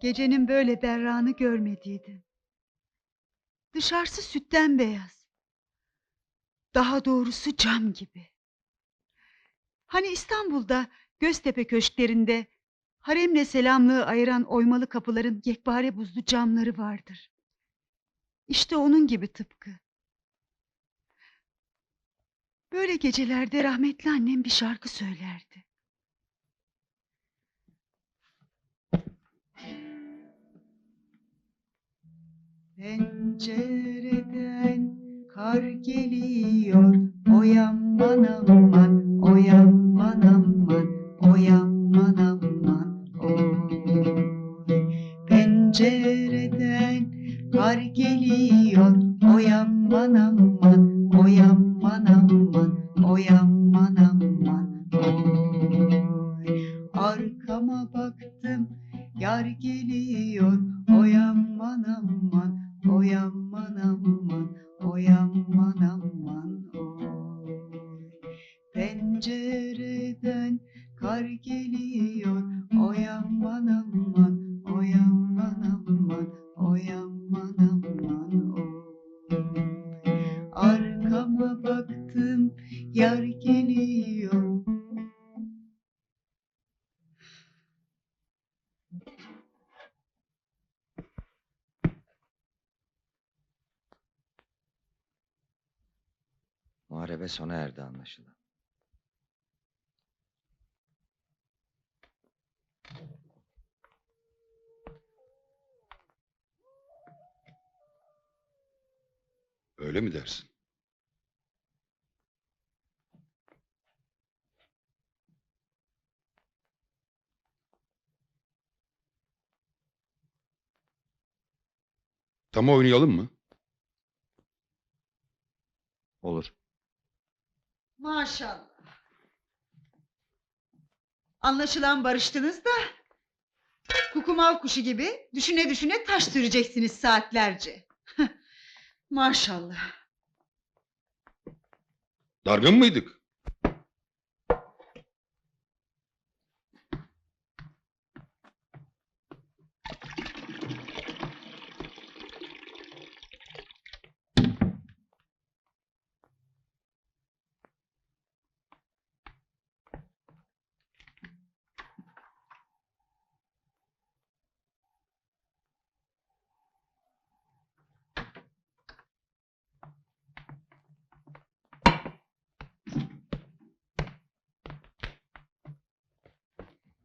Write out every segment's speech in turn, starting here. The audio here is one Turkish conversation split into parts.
Gecenin böyle berranı görmediydim. Dışarısı sütten beyaz. Daha doğrusu cam gibi. Hani İstanbul'da Göztepe köşklerinde haremle selamlığı ayıran oymalı kapıların yekpare buzlu camları vardır. İşte onun gibi tıpkı. Böyle gecelerde rahmetli annem bir şarkı söylerdi. Pencereden kar geliyor, oyaman aman, oyaman aman, oyaman aman, oy. Pencereden kar geliyor, oyaman aman, oyaman aman, oyaman aman, oy. Arkama baktım, yar geliyor, sona erdi anlaşılan. Öyle mi dersin? Tam oynayalım mı? Olur. Maşallah. Anlaşılan barıştınız da kukumav kuşu gibi düşüne düşüne taş süreceksiniz saatlerce. Maşallah. Dargın mıydık?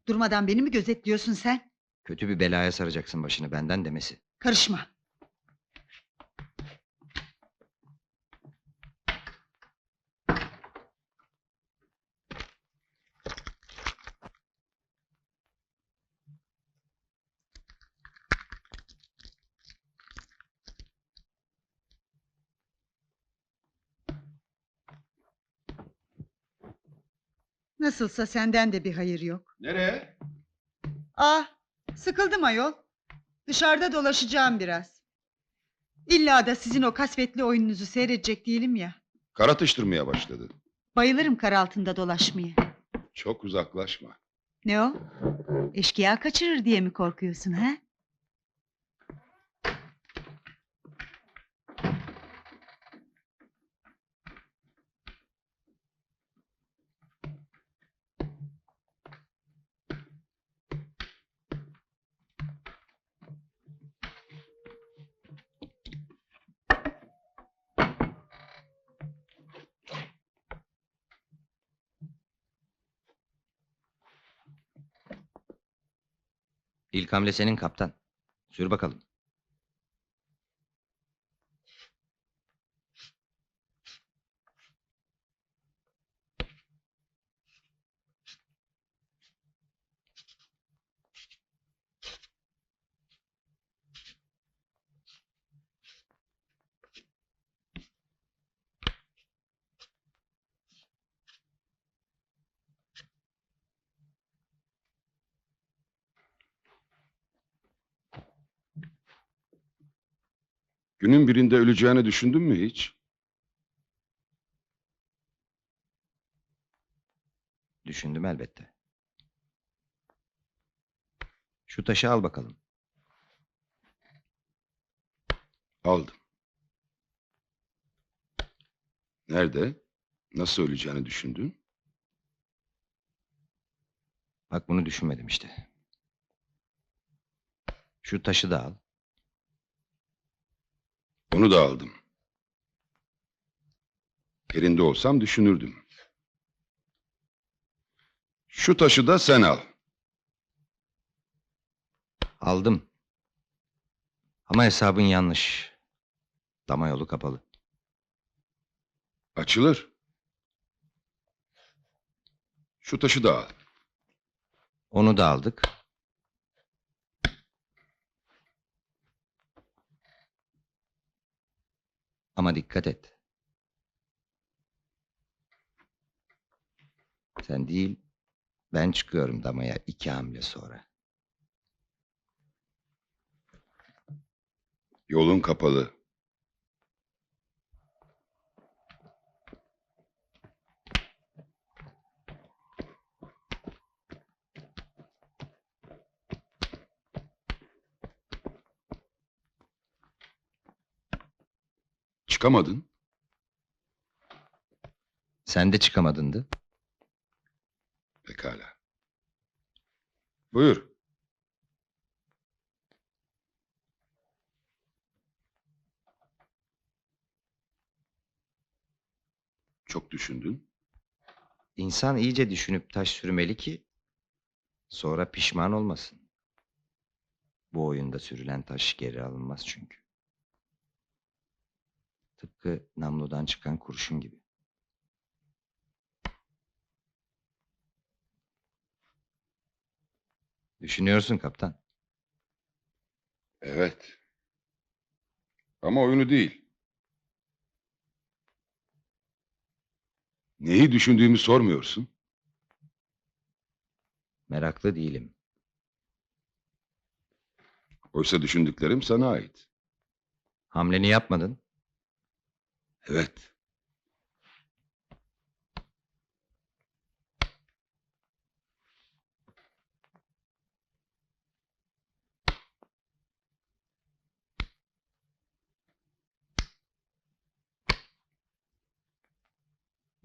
Durmadan beni mi gözetliyorsun sen? Kötü bir belaya saracaksın başını benden demesi. Karışma. Nasılsa senden de bir hayır yok. Nereye? Ah, sıkıldım ayol. Dışarıda dolaşacağım biraz. İlla da sizin o kasvetli oyununuzu seyredecek değilim ya. Kara atıştırmaya başladı. Bayılırım kar altında dolaşmayı. Çok uzaklaşma. Ne o? Eşkıya kaçırır diye mi korkuyorsun ha? İlk hamle senin kaptan. Sür bakalım. Günün birinde öleceğini düşündün mü hiç? Düşündüm elbette. Şu taşı al bakalım. Aldım. Nerede? Nasıl öleceğini düşündün? Bak bunu düşünmedim işte. Şu taşı da al. Onu da aldım. Yerinde olsam düşünürdüm. Şu taşı da sen al. Aldım. Ama hesabın yanlış. Dama yolu kapalı. Açılır. Şu taşı da al. Onu da aldık. Ama dikkat et. Sen değil, ben çıkıyorum damaya iki hamle sonra. Yolun kapalı. Çıkamadın. Sen de çıkamadındı. Pekala. Buyur. Çok düşündün. İnsan iyice düşünüp taş sürmeli ki sonra pişman olmasın. Bu oyunda sürülen taş geri alınmaz çünkü. Tıpkı namludan çıkan kurşun gibi. Düşünüyorsun kaptan. Evet. Ama oyunu değil. Neyi düşündüğümü sormuyorsun. Meraklı değilim. Oysa düşündüklerim sana ait. Hamleni yapmadın. Evet.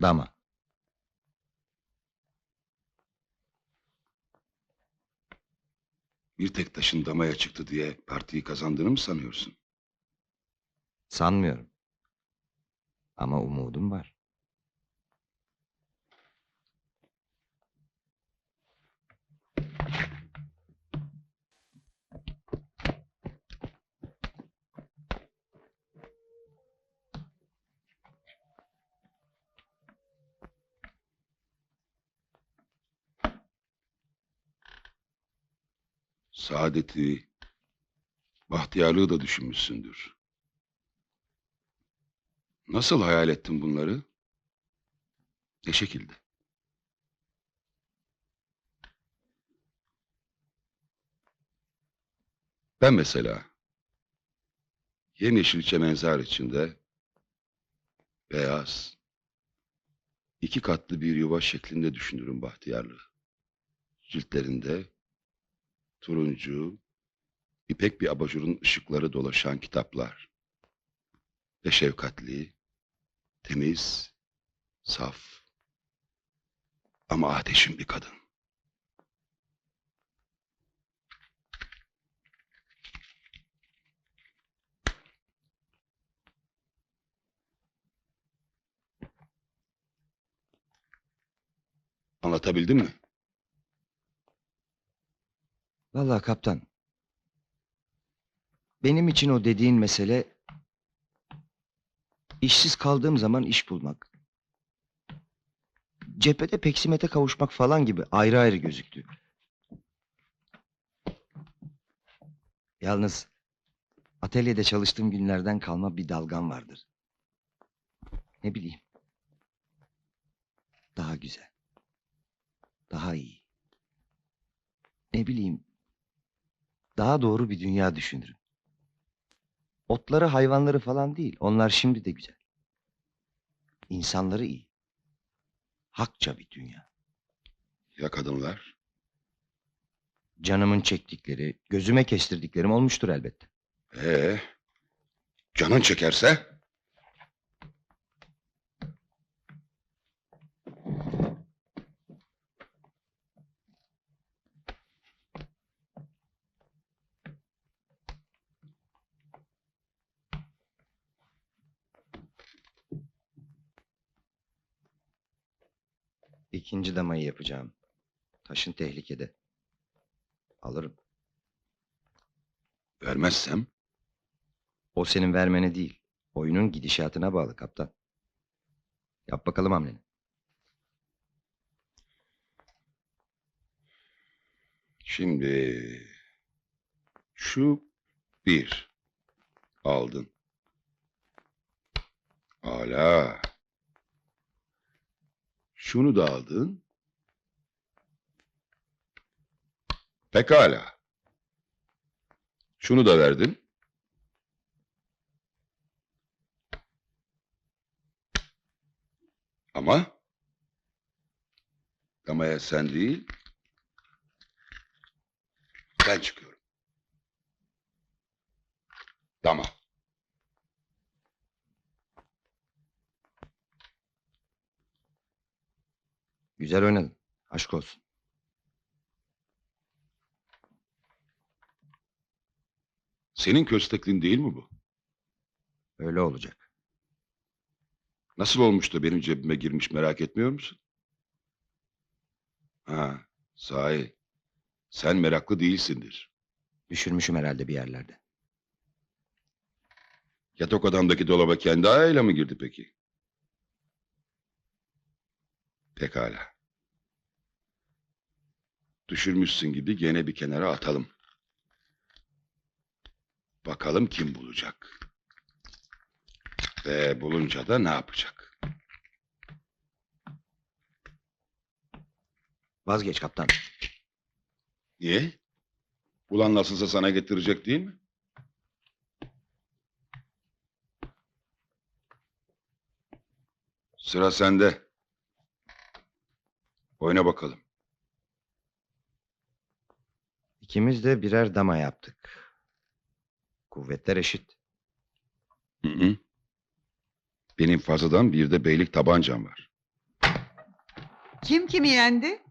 Dama. Bir tek taşın damaya çıktı diye partiyi kazandığını mı sanıyorsun? Sanmıyorum. Ama umudum var. Saadeti, bahtiyarlığı da düşünmüşsündür. Nasıl hayal ettin bunları? Ne şekilde? Ben mesela yemyeşil çemenzar içinde beyaz iki katlı bir yuva şeklinde düşünürüm bahtiyarlığı. Ciltlerinde turuncu, ipek bir abajurun ışıkları dolaşan kitaplar. Ve şefkatli, temiz, saf. Ama ateşin bir kadın. Anlatabildim mi? Vallahi kaptan. Benim için o dediğin mesele işsiz kaldığım zaman iş bulmak. Cephede peksimete kavuşmak falan gibi ayrı ayrı gözüktü. Yalnız atölyede çalıştığım günlerden kalma bir dalgam vardır. Ne bileyim. Daha güzel. Daha iyi. Ne bileyim. Daha doğru bir dünya düşünürüm. Otları, hayvanları falan değil. Onlar şimdi de güzel. İnsanları iyi. Hakça bir dünya. Ya kadınlar? Canımın çektikleri, gözüme kestirdiklerim olmuştur elbette. Ee, Canın çekerse? İkinci damayı yapacağım. Taşın tehlikede. Alırım. Vermezsem? O senin vermene değil. Oyunun gidişatına bağlı kaptan. Yap bakalım hamleni. Şimdi... Şu bir. Aldın. Ala. Şunu da aldın. Pekala. Şunu da verdin. Ama damaya sen değil, ben çıkıyorum. Dama. Güzel oynadın. Aşk olsun. Senin köstekliğin değil mi bu? Öyle olacak. Nasıl olmuş da benim cebime girmiş merak etmiyor musun? Ha, sahi. Sen meraklı değilsindir. Düşürmüşüm herhalde bir yerlerde. Yatak odamdaki dolaba kendi ayağıyla mı girdi peki? Pekala. Düşürmüşsün gibi gene bir kenara atalım. Bakalım kim bulacak. Ve bulunca da ne yapacak? Vazgeç kaptan. Niye? Ulan nasılsa sana getirecek değil mi? Sıra sende. Oyna bakalım. İkimiz de birer dama yaptık. Kuvvetler eşit. Hı hı. Benim fazladan bir de beylik tabancam var. Kim kimi yendi?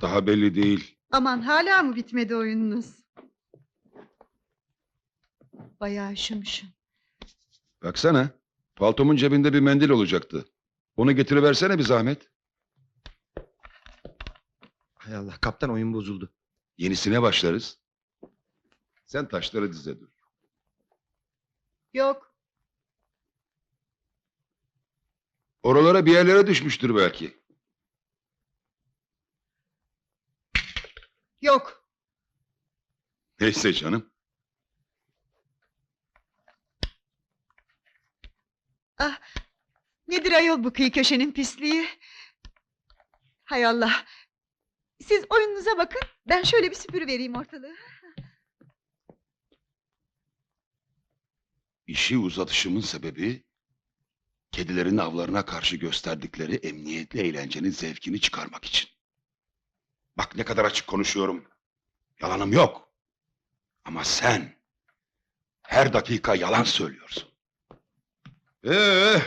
Daha belli değil. Aman hala mı bitmedi oyununuz? Bayağı üşümüşüm. Baksana. Paltomun cebinde bir mendil olacaktı. Onu getiriversene bir zahmet. Hay Allah kaptan oyun bozuldu. Yenisine başlarız. Sen taşları dize dur. Yok. Oralara bir yerlere düşmüştür belki. Yok. Neyse canım. Nedir ayol bu kıyı köşenin pisliği? Hay Allah. Siz oyununuza bakın. Ben şöyle bir süpürü vereyim ortalığı. İşi uzatışımın sebebi kedilerin avlarına karşı gösterdikleri emniyetli eğlencenin zevkini çıkarmak için. Bak ne kadar açık konuşuyorum. Yalanım yok. Ama sen her dakika yalan söylüyorsun. Ee,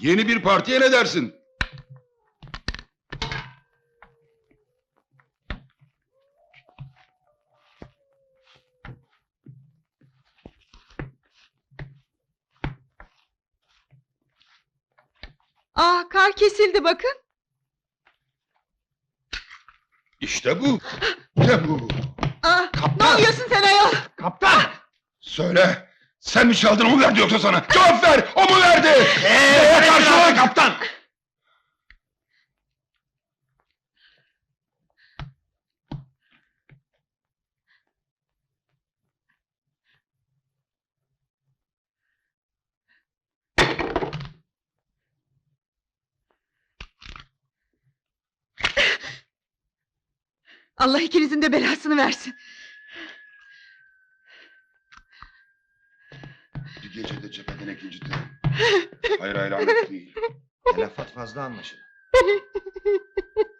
yeni bir partiye ne dersin? Ah kar kesildi bakın. İşte bu. İşte bu. Ah ne Kaptan. oluyorsun sen ayol? Kaptan! Söyle. Sen mi çaldın o mu verdi yoksa sana? Cevap ver! O mu verdi? Neye karşılık kaptan? Allah ikinizin de belasını versin. Bir gecede cepheden ikinci terim. Hayır hayır anlık değil. Telafat fazla anlaşıldı.